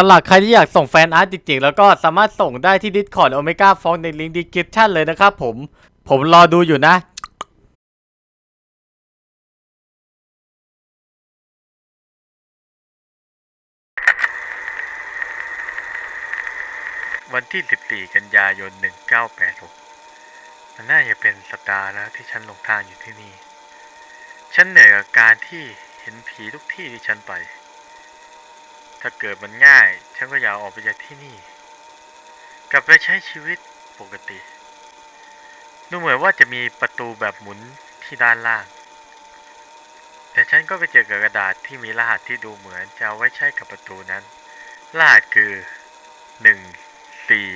สำหรับใครที่อยากส่งแฟนอาร์ตจริงๆ แล้วก็สามารถส่งได้ที่ Discord Omega f o n ในลิงก์ description เลยนะครับผม ผมรอดูอยู่นะวันที่ 14 กันยายน 1986 มันน่าจะเป็นสัปดาห์แล้วที่ฉันลงทางอยู่ที่นี่ ฉันเหนื่อยกับการที่เห็นผีทุกที่ที่ฉันไป ถ้าเกิดมันง่าย ฉันก็อยากออกไปจากที่นี่ กลับไปใช้ชีวิตปกติ ดูเหมือนว่าจะมีประตูแบบหมุนที่ด้านล่าง แต่ฉันก็ไปเจอกับกระดาษที่มีรหัสที่ดูเหมือนจะเอาไว้ใช้กับประตูนั้น รหัสคือหนึ่งสี่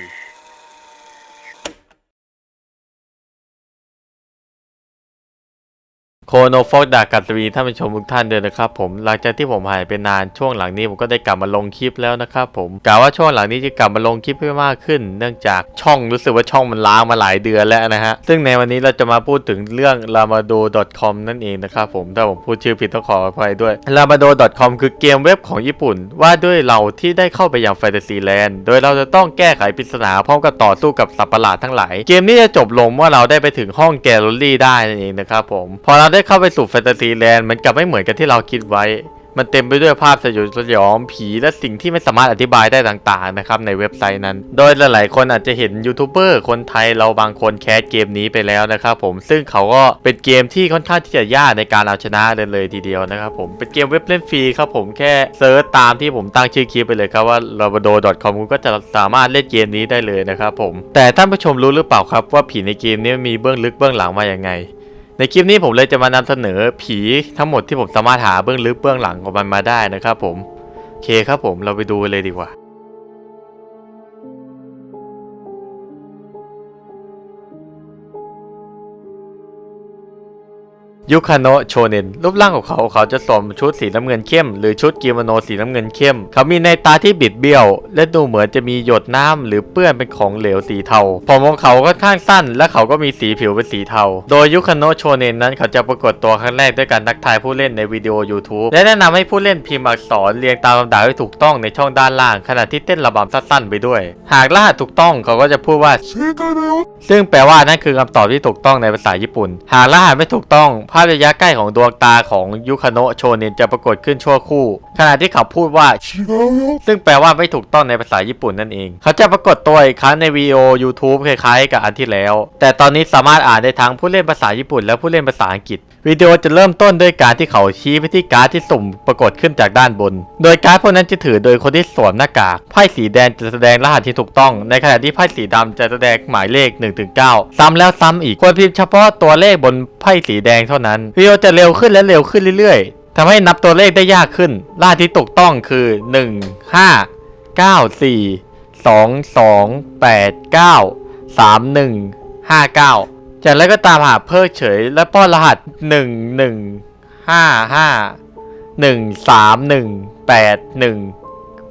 โคโนโฟกดากัตวีท่านผู้ชมทุกท่านเลยนะครับผมหลังจากที่ผมหายไปนานช่วงหลังนี้ผมก็ได้กลับมาลงคลิปแล้วนะครับผมกะว่าช่วงหลังนี้จะกลับมาลงคลิปให้มากขึ้น เนื่องจากช่องรู้สึกว่าช่องมันล้างมาหลายเดือนแล้วนะฮะซึ่งในวันนี้เราจะมาพูดถึงเรื่อง lamado.com นั่นเองนะครับผมถ้าผมพูดชื่อผิดต้องขออภัยด้วย lamado.com คือเกมเว็บของญี่ปุ่น ว่าด้วยเราที่ได้เข้าไปยังแฟนตาซีแลนด์โดยเราจะต้องแก้ไขปริศนาพร้อมกับต่อสู้กับสัตว์ประหลาดทั้งหลายเกมนี้จะจบลงเมื่อเราได้ไปถึงห้องแกลเลอรี่ได้นั่นเองนะครับผมพอเราได้เข้าไปสู่แฟนตาซีแลนด์มันกลับไม่เหมือนกับที่เราคิดไว้ มันเต็มไปด้วยภาพสยดสยองผีและสิ่งที่ไม่สามารถอธิบายได้ต่างๆนะครับในเว็บไซต์นั้น โดยหลายๆคนอาจจะเห็นยูทูบเบอร์คนไทยเราบางคนแคสเกมนี้ไปแล้วนะครับผมซึ่งเขาก็เป็นเกมที่ค่อนข้างที่จะยากในการเอาชนะเลยเลยทีเดียวนะครับผมเป็นเกมเว็บเล่นฟรีครับผมแค่เซิร์ชตามที่ผมตั้งชื่อคลิปไปเลยครับว่า labado.com คุณก็จะสามารถเล่นเกมนี้ได้เลยนะครับผมแต่ท่านผู้ชมรู้หรือเปล่าครับว่าผีในเกมนี้มีเบื้องลึกเบื้องหลังมาอย่างไง ในคลิปนี้ผมเลยจะมานำเสนอผีทั้งหมดที่ผมสามารถหาเบื้องลึกเบื้องหลังของมันมาได้นะครับผมโอเคครับผมเราไปดูเลยดีกว่า ยุคาโนะโชเนนรูปร่างของเขาเขาจะสวมชุดสีน้ำเงินเข้ม หรือชุดกิโมโนสีน้ำเงินเข้ม เขามีในตาที่บิดเบี้ยว และดูเหมือนจะมีหยดน้ำหรือเปื้อนเป็นของเหลวสีเทาผมของเขาค่อนข้างสั้น และเขาก็มีสีผิวเป็นสีเทา โดยยุคาโนะโชเนนนั้นเขาจะปรากฏตัวครั้งแรกด้วยการทักทายผู้เล่นในวิดีโอ YouTube และแนะนำให้ผู้เล่นพิมพ์อักษรเรียงตามลำดับให้ถูกต้องในช่องด้านล่าง ขณะที่เต้นระบำสั้นๆไปด้วย หากรหัสถูกต้องเขาก็จะพูดว่าซึ่งแปลว่านั่นคือคำตอบที่ถูกต้องในภาษาญี่ปุ่น หากรหัสไม่ถูกต้องภาพระยะใกล้ของดวงตาของยุคโนะโชเนนจะปรากฏขึ้นชั่วคู่ ขณะที่เขาพูดว่า ซึ่งแปลว่าไม่ถูกต้องในภาษาญี่ปุ่นนั่นเอง เขาจะปรากฏตัวอีกครั้งในวีดีโอ YouTube คล้ายๆ กับอันที่แล้ว แต่ตอนนี้สามารถอ่านได้ทั้งผู้เล่นภาษาญี่ปุ่น และผู้เล่นภาษาอังกฤษ วิดีโอจะเริ่มต้นด้วยการที่เขาชี้ไปที่การ์ดที่สุ่มปรากฏขึ้นจากด้านบน โดยการ์ดพวกนั้นจะถือโดยคนที่สวมหน้ากากไพ่สีแดงจะแสดงรหัสที่ถูกต้อง ในขณะที่ไพ่สีดำจะแสดงหมายเลข1ถึง9ซ้ำแล้วซ้ำอีกควรพิมพ์เฉพาะตัวเลขบนไพ่สีแดงเท่านั้นวิดีโอจะเร็วขึ้นและเร็วขึ้นเรื่อยๆทำให้นับตัวเลขได้ยากขึ้นรหัสที่ถูกต้องคือ 1 5 9 4 2 2 8 9 3 1 5 9 จากนั้นก็ตามหาเพิกเฉย และป้อนรหัส 1 1 5 5 1 3 1 8 1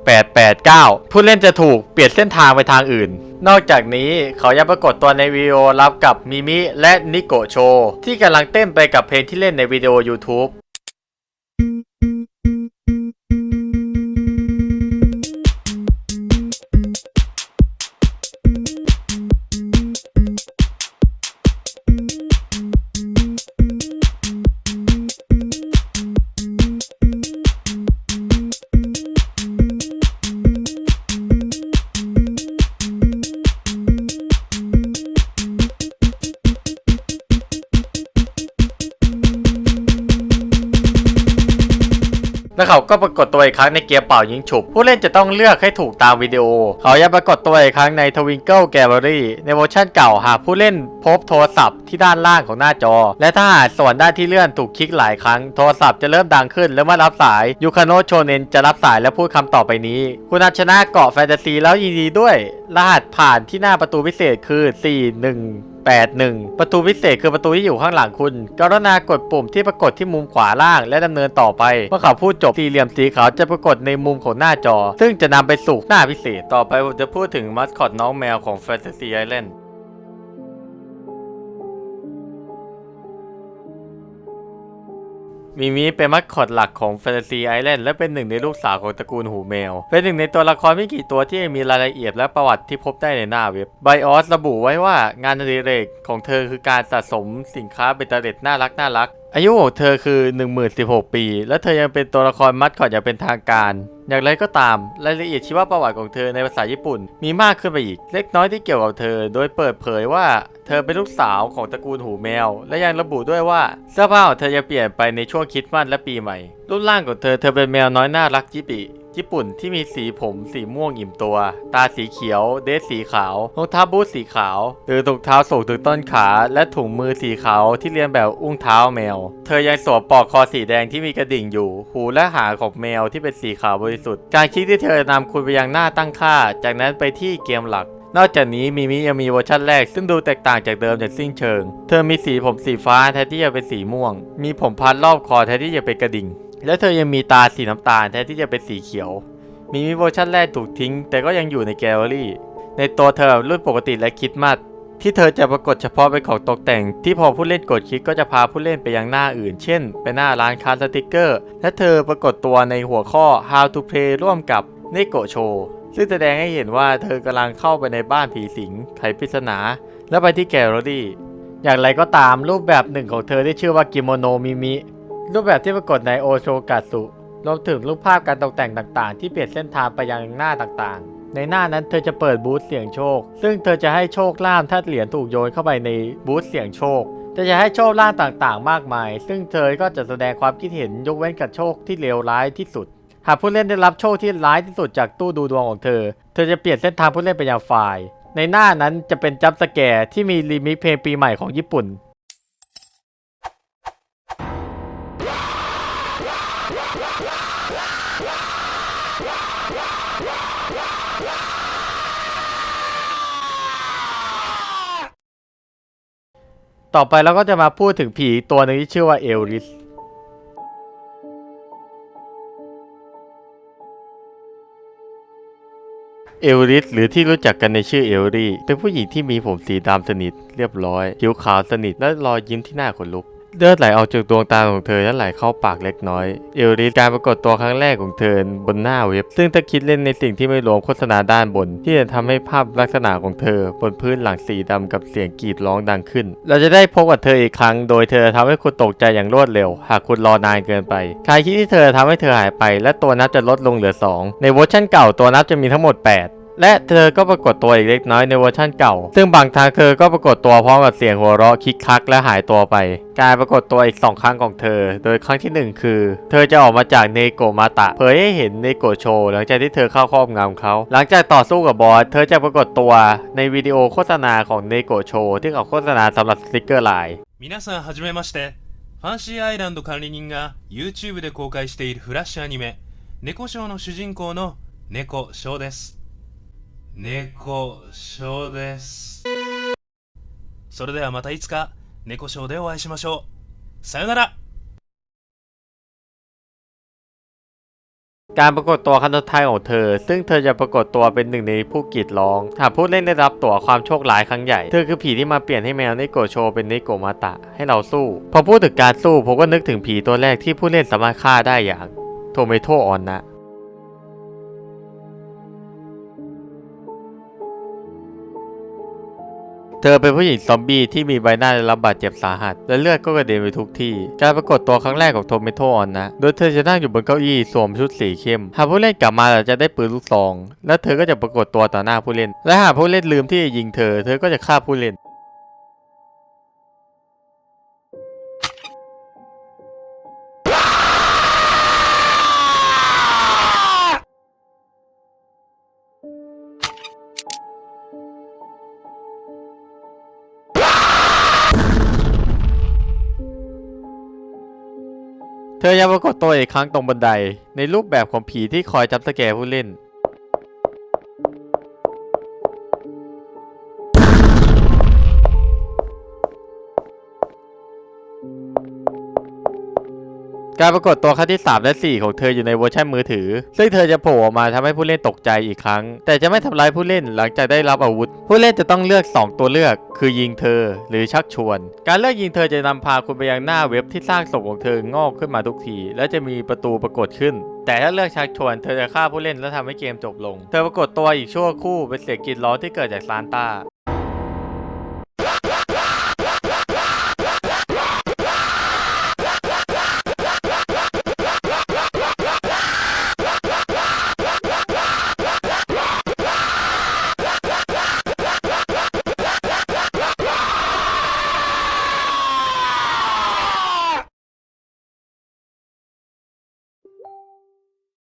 8 8 9 ผู้เล่นจะถูกเปลี่ยนเส้นทางไปทางอื่น นอกจากนี้เขายังปรากฏตัวในวิดีโอรับกับมิมิและนิโกโช ที่กำลังเต้นไปกับเพลงที่เล่นในวิดีโอ YouTube แล้วเขาก็ปรากฏตัวอีกครั้งในเกมเป่ายิงฉุบ ผู้เล่นจะต้องเลือกให้ถูกตามวิดีโอ เขายังปรากฏตัวอีกครั้งใน Twinkle Gallery ในเวอร์ชันเก่าหากผู้เล่นพบโทรศัพท์ที่ด้านล่างของหน้าจอ และถ้าหากส่วนด้านที่เลื่อนถูกคลิกหลายครั้งโทรศัพท์จะเริ่มดังขึ้นและเมื่อรับสายยูคาโนะโชเนนจะรับสายและพูดคำต่อไปนี้ คุณอาชนะเกาะแฟนตาซีแล้วยินดีด้วย รหัสผ่านที่หน้าประตูพิเศษคือ 41 81 ประตูพิเศษคือประตูที่อยู่ข้างหลังคุณ กรุณากดปุ่มที่ปรากฏที่มุมขวาล่างและดำเนินต่อไปเมื่อเขาพูดจบสี่เหลี่ยมสีขาวจะปรากฏในมุมของหน้าจอ ซึ่งจะนำไปสู่หน้าพิเศษ ต่อไปผมจะพูดถึงมัสคอตน้องแมวของ Fantasy Island มิมิเป็นมัดคอตหลักของแฟนตาซีไอแลนด์และเป็นหนึ่งในลูกสาวของตระกูลหูแมว เป็นหนึ่งในตัวละครไม่กี่ตัวที่มีรายละเอียดและประวัติที่พบได้ในหน้าเว็บไบออสระบุไว้ว่างานอดิเรกของเธอคือการสะสมสินค้าเบตเตอร์เด็ดน่ารักน่ารัก อายุของเธอคือ 1016 ปี และเธอยังเป็นตัวละครมัดคอดอย่างเป็นทางการ อย่างไรก็ตาม รายละเอียดชีวประวัติของเธอในภาษาญี่ปุ่น มีมากขึ้นไปอีก เล็กน้อยที่เกี่ยวกับเธอ โดยเปิดเผยว่าเธอเป็นลูกสาวของตระกูลหูแมว และยังระบุด้วยว่าเสื้อผ้าของเธอจะเปลี่ยนไปในช่วงคริสต์มาสและปีใหม่ รูปร่างของเธอเธอเป็นแมวน้อยน่ารักจิบิ ญี่ปุ่นที่มีสีผมสีม่วงอิ่มตัว ตาสีเขียว เดรสสีขาวรองเท้าบูทสีขาว หรือถุงเท้าสูงถึงต้นขา และถุงมือสีขาวที่เรียนแบบอุ้งเท้าแมว เธอยังสวมปลอกคอสีแดงที่มีกระดิ่งอยู่ หูและหางของแมวที่เป็นสีขาวบริสุทธิ์ การคิดที่เธอนำคุณไปยังหน้าตั้งค่า จากนั้นไปที่เกมหลักนอกจากนี้มิมิยังมีเวอร์ชันแรกซึ่งดูแตกต่างจากเดิมอย่างสิ้นเชิง เธอมีสีผมสีฟ้าแทนที่จะเป็นสีม่วง มีผมพันรอบคอแทนที่จะเป็นกระดิ่ง และเธอยังมีตาสีน้ำตาลแทนที่จะเป็นสีเขียว มีมิเวอร์ชันแรกถูกทิ้ง แต่ก็ยังอยู่ในแกลเลอรี่ ในตัวเธอรุ่นปกติและคิดมัดที่เธอจะปรากฏเฉพาะเป็นของตกแต่ง ที่พอผู้เล่นกดคลิกก็จะพาผู้เล่นไปยังหน้าอื่น เช่น ไปหน้าร้านค้าสติกเกอร์ และเธอปรากฏตัวในหัวข้อ How to Play ร่วมกับเนโกโชซึ่งแสดงให้เห็นว่าเธอกำลังเข้าไปในบ้านผีสิงไขปริศนา และไปที่แกลเลอรี่ อย่างไรก็ตามรูปแบบหนึ่งของเธอที่ชื่อว่ากิโมโนมิมิ รูปแบบที่ปรากฏในโอโชกัสุรวมถึงรูปภาพการตกแต่งต่างๆ ที่เปลี่ยนเส้นทางไปยังหน้าต่างๆ ในหน้านั้นเธอจะเปิดบูธเสี่ยงโชค ซึ่งเธอจะให้โชคล่ามถ้าเหรียญถูกโยนเข้าไปในบูธเสี่ยงโชคเธอจะให้โชคล่ามต่างๆ มากมาย ซึ่งเธอก็จะแสดงความคิดเห็นยกเว้นกับโชคที่เลวร้ายที่สุด หากผู้เล่นได้รับโชคที่ร้ายที่สุดจากตู้ดูดวงของเธอ เธอจะเปลี่ยนเส้นทางผู้เล่นไปยังไฟล์ในหน้านั้นจะเป็นจัมป์สแกร์ที่มีรีมิกเพลงปีใหม่ของญี่ปุ่น ต่อไปเราก็จะมาพูดถึงผีตัวหนึ่งที่ชื่อว่าเอลริส เอลริสหรือที่รู้จักกันในชื่อเอลรี่ เป็นผู้หญิงที่มีผมสีดำสนิทเรียบร้อย ผิวขาวสนิทและรอยยิ้มที่หน้าขนลุก เลือดไหลออกจากดวงตาของเธอและไหลเข้าปากเล็กน้อย เอลริสการปรากฏตัวครั้งแรกของเธอบนหน้าเว็บ ซึ่งถ้าคิดเล่นในสิ่งที่ไม่รวมโฆษณาด้านบน ที่จะทำให้ภาพลักษณะของเธอบนพื้นหลังสีดำกับเสียงกรีดร้องดังขึ้น เราจะได้พบกับเธออีกครั้ง โดยเธอทำให้คุณตกใจอย่างรวดเร็ว หากคุณรอนานเกินไปการคิดที่เธอทำให้เธอหายไป และตัวนับจะลดลงเหลือ 2 ในเวอร์ชันเก่าตัวนับจะมีทั้งหมด 8 และเธอก็ปรากฏตัวอีกเล็กน้อยในเวอร์ชั่นเก่า ซึ่งบางทางเธอก็ปรากฏตัวพร้อมกับเสียงหัวเราะคิกคักและหายตัวไป การปรากฏตัวอีก 2 ครั้งของเธอ โดยครั้งทีหนึ่1 คือ เธอจะออกมาจากเนโกมาตะ เผยให้เห็นเนโกโชหลังจากที่เธอเข้าครอบงำเขา หลังจากต่อสู้กับบอส เธอจะปรากฏตัวในวิดีโอโฆษณาของเนโกโชที่เขาโฆษณาสำหรับสติกเกอร์ไลน์ 皆さんはじめましてファンシーアイランド管理人が YouTube で公開しているフラッシュアニメ「猫ショー」の主人公の猫ショーです 猫ショーですそれではまたいつか猫ショーでお会いしましょうさよなら การปรากฏตัวครั้งสุดท้ายของเธอ ซึ่งเธอจะปรากฏตัวเป็นหนึ่งในผู้กรีดร้อง หากผู้เล่นได้รับตั๋วความโชคร้ายครั้งใหญ่ เธอคือผีที่มาเปลี่ยนให้แมวเนโกโชเป็นเนโกมาตะ ให้เราสู้ พอพูดถึงการสู้ผมก็นึกถึงผีตัวแรกที่ผู้เล่นสามารถฆ่าได้อย่างโทเมโตออนนะ เธอเป็นผู้หญิงซอมบี้ที่มีใบหน้าได้รับบาดเจ็บสาหัส และเลือดก็กระเด็นไปทุกที่ การปรากฏตัวครั้งแรกของโทเมโตออนนะ โดยเธอจะนั่งอยู่บนเก้าอี้สวมชุดสีเข้ม หากผู้เล่นกลับมาจะได้ปืนลูกซอง และเธอก็จะปรากฏตัวต่อหน้าผู้เล่น และหากผู้เล่นลืมที่จะยิงเธอ เธอก็จะฆ่าผู้เล่น เธอยังปรากฏตัวอีกครั้งตรงบันได ในรูปแบบของผีที่คอยจับสแกผู้เล่น การปรากฏตัวครั้งที่ 3 และ 4 ของเธออยู่ในเวอร์ชันมือถือ ซึ่งเธอจะโผล่ออกมาทำให้ผู้เล่นตกใจอีกครั้ง แต่จะไม่ทำร้ายผู้เล่นหลังจากได้รับอาวุธ ผู้เล่นจะต้องเลือก 2 ตัวเลือก คือยิงเธอหรือชักชวน การเลือกยิงเธอจะนำพาคุณไปยังหน้าเว็บที่สร้างศพของเธองอกขึ้นมาทุกที และจะมีประตูปรากฏขึ้นแต่ถ้าเลือกชักชวนเธอจะฆ่าผู้เล่นและทำให้เกมจบลง เธอปรากฏตัวอีกชั่วครู่เป็นเสียงกรีดร้องที่เกิดจากซานต้า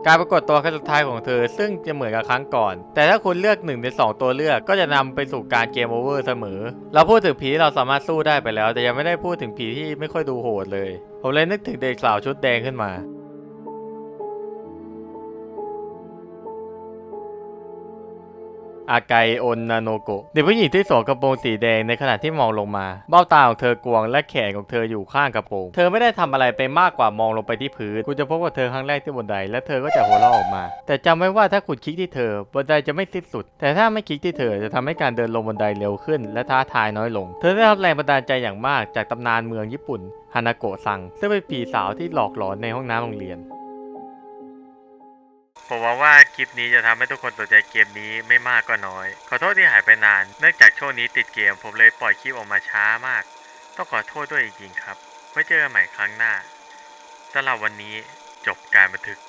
การปรากฏตัวครั้งสุดท้ายของเธอ ซึ่งจะเหมือนกับครั้งก่อน แต่ถ้าคุณเลือกหนึ่งในสองตัวเลือกก็จะนำไปสู่การเกมโอเวอร์เสมอ เราพูดถึงผีที่เราสามารถสู้ได้ไปแล้ว แต่ยังไม่ได้พูดถึงผีที่ไม่ค่อยดูโหดเลย ผมเลยนึกถึงเด็กสาวชุดแดงขึ้นมา อาไกโอนนาโนโกะเด็กผู้หญิงที่สวมกระโปรงสีแดงในขณะที่มองลงมา เบ้าตาของเธอกวางและแขนของเธออยู่ข้างกระโปรง เธอไม่ได้ทำอะไรไปมากกว่ามองลงไปที่พื้นคุณจะพบกับเธอครั้งแรกที่บนไดและเธอก็จะหัวเราะออกมา แต่จำไว้ว่าถ้าคุณคลิกที่เธอบนไดจะไม่สิ้นสุด แต่ถ้าไม่คลิกที่เธอจะทำให้การเดินลงบนไดเร็วขึ้น และท้าทายน้อยลง เธอได้รับแรงบันดาลใจอย่างมากจากตำนานเมืองญี่ปุ่นฮานาโกะซังซึ่งเป็นผีสาวที่หลอกหลอนในห้องน้ำโรงเรียน ผมหวังว่าคลิปนี้จะทำให้ทุกคนสนใจเกมนี้ไม่มากก็น้อย ขอโทษที่หายไปนาน เนื่องจากช่วงนี้ติดเกม ผมเลยปล่อยคลิปออกมาช้ามาก ต้องขอโทษด้วยจริงๆครับ ไว้เจอกันใหม่ครั้งหน้าสำหรับวันนี้จบการบันทึก